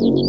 Thank you.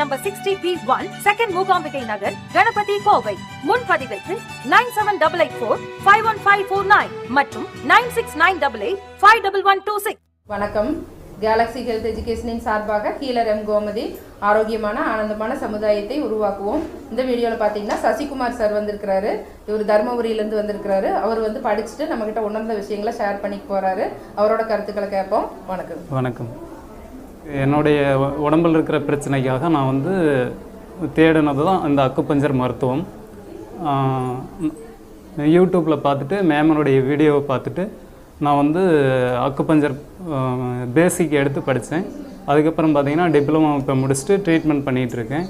number sixty B one second Mookambigai Nagar Ganapathy Kovai முன்பதிவிற்கு nine seven double eight four five one five four nine மற்றும் nine six nine double eight five double one two six வணக்கம். Galaxy health எஜுகேஷனின் சார்பாக healer M. Gomathi ஆரோக்கியமான ஆனந்தமான சமுதாயத்தை உருவாக்குவோம். இந்த வீடியோவில் பார்த்தீங்கன்னா சசிகுமார் சார் வந்திருக்கிறாரு. இவர் தருமபுரியிலேருந்து வந்திருக்கிறாரு. அவர் வந்து படிச்சுட்டு நம்மக்கிட்ட உணர்ந்த விஷயங்களை ஷேர் பண்ணிக்க போகிறாரு அவரோட கருத்துக்களை கேட்போம். வணக்கம். வணக்கம். என்னுடைய உடம்பில் இருக்கிற பிரச்சனைக்காக நான் வந்து தேடினது தான் இந்த அக்குப்பஞ்சர் மருத்துவம். யூடியூப்பில் பார்த்துட்டு மேமனுடைய வீடியோவை பார்த்துட்டு நான் வந்து அக்குப்பஞ்சர் பேசிக் எடுத்து படித்தேன். அதுக்கப்புறம் பார்த்தீங்கன்னா டிப்ளமோ இப்போ முடிச்சுட்டு ட்ரீட்மெண்ட் பண்ணிகிட்டு இருக்கேன்.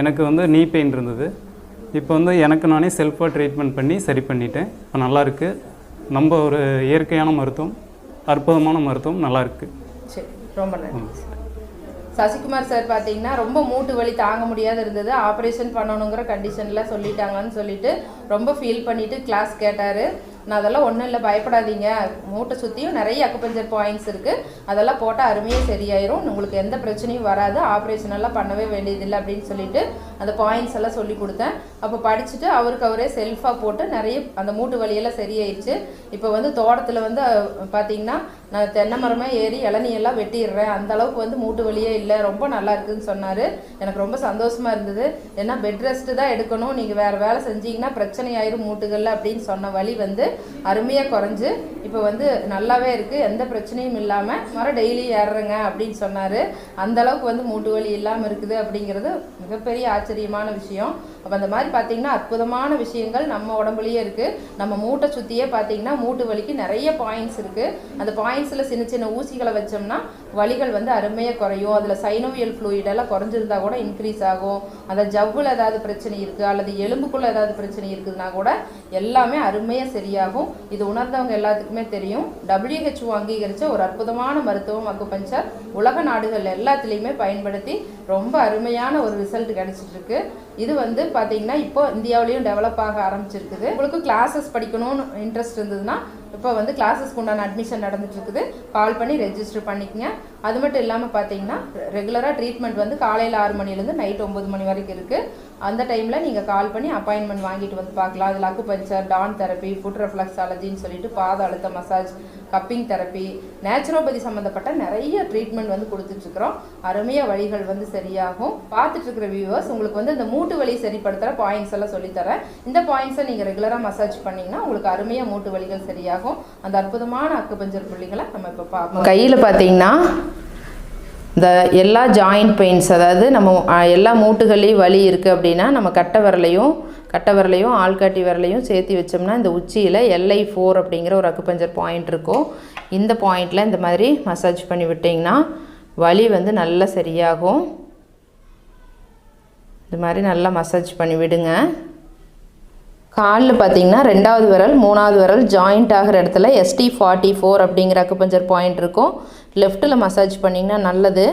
எனக்கு வந்து நீ பெயின் இருந்தது. இப்போ வந்து எனக்கு நானே செல்ஃபாக ட்ரீட்மெண்ட் பண்ணி சரி பண்ணிட்டேன். இப்போ நல்லாயிருக்கு. நம்ம ஒரு இயற்கையான மருத்துவம் அற்புதமான மருத்துவம் நல்லாயிருக்கு. சரி. ரொம்ப நன்றி. சசிகுமார் சார் பார்த்தீங்கன்னா ரொம்ப மூட்டு வலி தாங்க முடியாத இருந்தது. ஆப்ரேஷன் பண்ணணுங்கிற கண்டிஷனில் சொல்லிட்டாங்கன்னு சொல்லிட்டு ரொம்ப ஃபீல் பண்ணிட்டு கிளாஸ் கேட்டார். நான் அதெல்லாம் ஒன்றும் இல்லை பயப்படாதீங்க. மூட்டை சுற்றியும் நிறைய அக்குபஞ்சர் பாயிண்ட்ஸ் இருக்குது அதெல்லாம் போட்டால் அருமையாக சரியாயிரும். உங்களுக்கு எந்த பிரச்சனையும் வராது. ஆப்ரேஷன் எல்லாம் பண்ணவே வேண்டியதில்லை அப்படின்னு சொல்லிட்டு அந்த பாயிண்ட்ஸ் எல்லாம் சொல்லி கொடுத்தேன். அப்போ படிச்சுட்டு அவருக்கு அவரே செல்ஃபாக போட்டு நிறைய அந்த மூட்டு வலியெல்லாம் சரியாயிடுச்சு இப்போ வந்து தோட்டத்தில் வந்து பார்த்தீங்கன்னா நான் தென்னை மரமே ஏறி இளநியெல்லாம் வெட்டிடுறேன். அந்த அளவுக்கு வந்து மூட்டு வலியே இல்லை. ரொம்ப நல்லா இருக்குதுன்னு சொன்னார். எனக்கு ரொம்ப சந்தோஷமாக இருந்தது. ஏன்னா பெட் ரெஸ்ட்டு தான் எடுக்கணும். நீங்கள் வேறு வேலை செஞ்சீங்கன்னா பிரச்சனை ஆயிரும் மூட்டுகளில் அப்படின்னு சொன்ன வழி வந்து அருமையாக குறைஞ்சு இப்போ வந்து நல்லாவே இருக்குது எந்த பிரச்சனையும் இல்லாமல் மரம் டெய்லி ஏறுறேங்க அப்படின்னு சொன்னார். அந்தளவுக்கு வந்து மூட்டு வலி இல்லாமல் இருக்குது அப்படிங்கிறது மிகப்பெரிய ஆச்சரியமான விஷயம். அப்போ அந்த மாதிரி பார்த்தீங்கன்னா அற்புதமான விஷயங்கள் நம்ம உடம்புலயே இருக்குது நம்ம மூட்டை சுற்றியே பார்த்தீங்கன்னா மூட்டு வலிக்கு நிறைய பாயிண்ட்ஸ் இருக்குது அந்த பாயிண்ட்ஸில் சின்ன சின்ன ஊசிகளை வச்சோம்னா வலிகள் வந்து அருமையாக குறையும். அதில் சைனோவியல் ஃப்ளூயிடெல்லாம் குறைஞ்சிருந்தா கூட இன்க்ரீஸ் ஆகும். அந்த ஜவ்வில் ஏதாவது பிரச்சனை இருக்குது அல்லது எலும்புக்குள்ளே ஏதாவது பிரச்சனை இருக்குதுன்னா கூட எல்லாமே அருமையாக சரியாகும் இது உணர்ந்தவங்க எல்லாத்துக்குமே தெரியும். டபிள்யூஹெச்ஓ அங்கீகரித்த ஒரு அற்புதமான மருத்துவம் அக்குபஞ்சர் உலக நாடுகள் எல்லாத்துலேயுமே பயன்படுத்தி ரொம்ப அருமையான ஒரு ரிசல்ட் கிடைச்சிட்டு இருக்கு இது வந்து பார்த்தீங்கன்னா இப்போ இந்தியாவிலையும் டெவலப் ஆக ஆரம்பிச்சிருக்குது. உங்களுக்கு கிளாஸஸ் படிக்கணும்னு இன்ட்ரெஸ்ட் இருந்ததுன்னா இப்போ வந்து கிளாஸஸ்க்கு உண்டான அட்மிஷன் நடந்துட்டு இருக்குது கால் பண்ணி ரெஜிஸ்டர் பண்ணிக்கங்க. அது மட்டும் இல்லாமல் பார்த்தீங்கன்னா ரெகுலராக ட்ரீட்மெண்ட் வந்து காலையில் ஆறு மணிலேருந்து நைட் ஒம்பது மணி வரைக்கும் இருக்குது அந்த டைமில் நீங்கள் கால் பண்ணி அப்பாயின்மெண்ட் வாங்கிட்டு வந்து பார்க்கலாம். அதில் அக்குபஞ்சர் டான் தெரப்பி ஃபுட் ரெஃப்ளக்ஸாலஜின்னு சொல்லிட்டு பாத அழுத்த மசாஜ் கப்பிங் தெரப்பி நேச்சுரோபதி சம்மந்தப்பட்ட நிறைய ட்ரீட்மெண்ட் வந்து கொடுத்துட்ருக்குறோம். அருமையாக வழிகள் வந்து சரியாகும். பார்த்துட்ருக்கிற வியூவர்ஸ் உங்களுக்கு வந்து இந்த மூட்டு வலி சரிப்படுத்துகிற பாயிண்ட்ஸ் எல்லாம் சொல்லித்தரேன். இந்த பாயிண்ட்ஸை நீங்கள் ரெகுலராக மசாஜ் பண்ணிங்கன்னா உங்களுக்கு அருமையாக மூட்டு வலிகள் சரியாகும். அந்த அற்புதமான அக்குபஞ்சர் புள்ளிகளை நம்ம இப்போ பார்ப்போம். கையில் பார்த்தீங்கன்னா இந்த எல்லா ஜாயிண்ட் பெயின்ஸ் அதாவது நம்ம எல்லா மூட்டுகள்லேயும் வலி இருக்குது அப்படின்னா நம்ம கட்டை விரலையும் கட்டை விரலையும் ஆள்காட்டி விரலையும் சேர்த்து வச்சோம்னா இந்த உச்சியில் எல்ஐ ஃபோர் அப்படிங்கிற ஒரு அக்குபஞ்சர் பாயிண்ட் இருக்கும். இந்த பாயிண்டில் இந்த மாதிரி மசாஜ் பண்ணி விட்டிங்கன்னா வலி வந்து நல்லா சரியாகும். இது மாதிரி நல்லா மசாஜ் பண்ணி விடுங்க. காலில் பார்த்தீங்கன்னா ரெண்டாவது விரல் மூணாவது விரல் ஜாயிண்ட் ஆகிற இடத்துல எஸ்டி ஃபார்ட்டி ஃபோர் அப்படிங்கிற அக்குபஞ்சர் பாயிண்ட் இருக்கும். லெஃப்ட்டில் மசாஜ் பண்ணிங்கன்னா நல்லது.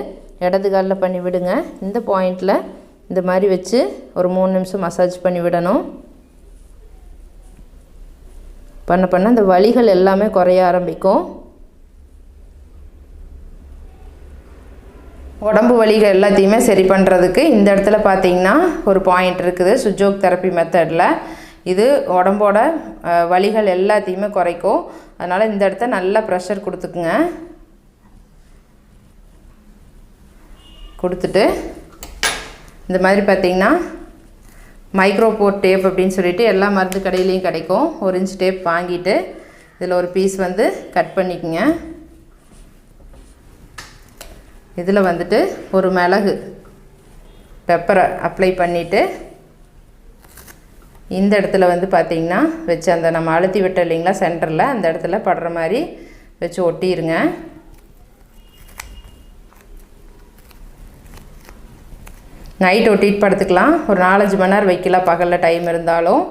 இடது காலில் பண்ணி விடுங்க. இந்த பாயிண்டில் இந்த மாதிரி வச்சு ஒரு மூணு நிமிஷம் மசாஜ் பண்ணி விடணும். பண்ண பண்ண இந்த வலிகள் எல்லாமே குறைய ஆரம்பிக்கும். உடம்பு வலிகள் எல்லாத்தையுமே சரி பண்ணுறதுக்கு இந்த இடத்துல பார்த்தீங்கன்னா ஒரு பாயிண்ட் இருக்குது சுஜோக் தெரப்பி மெத்தடில் இது உடம்போட வலிகள் எல்லாத்தையுமே குறைக்கும். அதனால் இந்த இடத்த நல்லா ப்ரெஷர் கொடுத்துக்குங்க. கொடுத்துட்டு இந்த மாதிரி பார்த்தீங்கன்னா மைக்ரோபோர்ட் டேப் அப்படின்னு சொல்லிட்டு எல்லா மருந்து கடையிலையும் கிடைக்கும். ஒரு இன்ச் டேப் வாங்கிட்டு இதில் ஒரு பீஸ் வந்து கட் பண்ணிக்கோங்க. இதில் வந்துட்டு ஒரு மிளகு பெப்பரை அப்ளை பண்ணிவிட்டு இந்த இடத்துல வந்து பார்த்திங்கன்னா வச்சு அந்த நம்ம அழுத்தி விட்டோம் இல்லைங்களா சென்டரில் அந்த இடத்துல படுற மாதிரி வச்சு ஒட்டிடுங்க நைட் ஒட்டிட்டு படுத்துக்கலாம். ஒரு நாலஞ்சு மணி நேரம் வைக்கலாம். பகலில் டைம் இருந்தாலும்.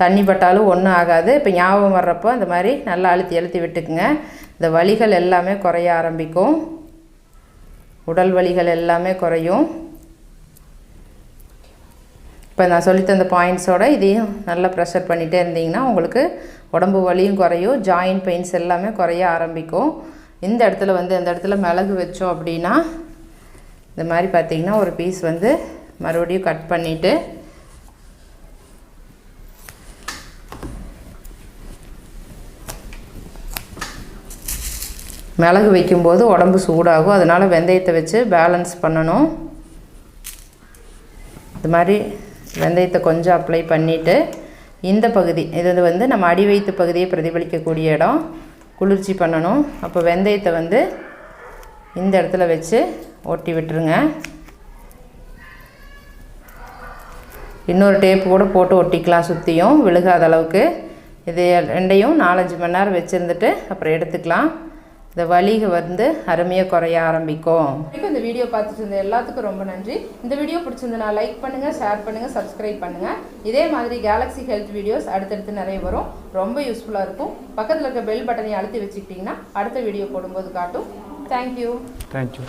தண்ணி பட்டாலும் ஒன்றும் ஆகாது. இப்போ ஞாபகம் வர்றப்போ இந்த மாதிரி நல்லா அழுத்தி அழுத்தி விட்டுக்குங்க. இந்த வலிகள் எல்லாமே குறைய ஆரம்பிக்கும். உடல் வலிகள் எல்லாமே குறையும். இப்போ நான் சொல்லித்தந்த தந்த பாயிண்ட்ஸோட இதையும் நல்லா ப்ரெஷர் பண்ணிகிட்டே இருந்தீங்கன்னா உங்களுக்கு உடம்பு வலியும் குறையும். ஜாயிண்ட் பெயின்ஸ் எல்லாமே குறைய ஆரம்பிக்கும். இந்த இடத்துல வந்து இந்த இடத்துல மிளகு வச்சோம் அப்படின்னா இந்த மாதிரி பார்த்தீங்கன்னா ஒரு பீஸ் வந்து மறுபடியும் கட் பண்ணிவிட்டு மிளகு வைக்கும்போது உடம்பு சூடாகும். அதனால் வெந்தயத்தை வச்சு பேலன்ஸ் பண்ணணும். இது மாதிரி வெந்தயத்தை கொஞ்சம் அப்ளை பண்ணிவிட்டு இந்த பகுதி இது வந்து நம்ம அடி வைத்து பகுதியை பிரதிபலிக்கக்கூடிய இடம். குளிர்ச்சி பண்ணணும். அப்போ வெந்தயத்தை வந்து இந்த இடத்துல வச்சு ஒட்டி விட்டுருங்க. இன்னொரு டேப்பு கூட போட்டு ஒட்டிக்கலாம் சுற்றியும் விழுகாத அளவுக்கு. இது ரெண்டையும் நாலஞ்சு மணி நேரம் வச்சுருந்துட்டு அப்புறம் எடுத்துக்கலாம். இந்த வலிக வந்து அருமையாக குறைய ஆரம்பிக்கும். இப்போ இந்த வீடியோ பார்த்துட்டு இருந்த எல்லாத்துக்கும் ரொம்ப நன்றி. இந்த வீடியோ பிடிச்சிருந்தனா லைக் பண்ணுங்கள் ஷேர் பண்ணுங்கள் சப்ஸ்கிரைப் பண்ணுங்கள் இதே மாதிரி கேலக்ஸி ஹெல்த் வீடியோஸ் அடுத்தடுத்து நிறைய வரும். ரொம்ப யூஸ்ஃபுல்லாக இருக்கும். பக்கத்தில் இருக்க பெல் பட்டனை அழுத்தி வச்சுக்கிட்டிங்கன்னா அடுத்த வீடியோ போடும்போது காட்டும். Thank you thank you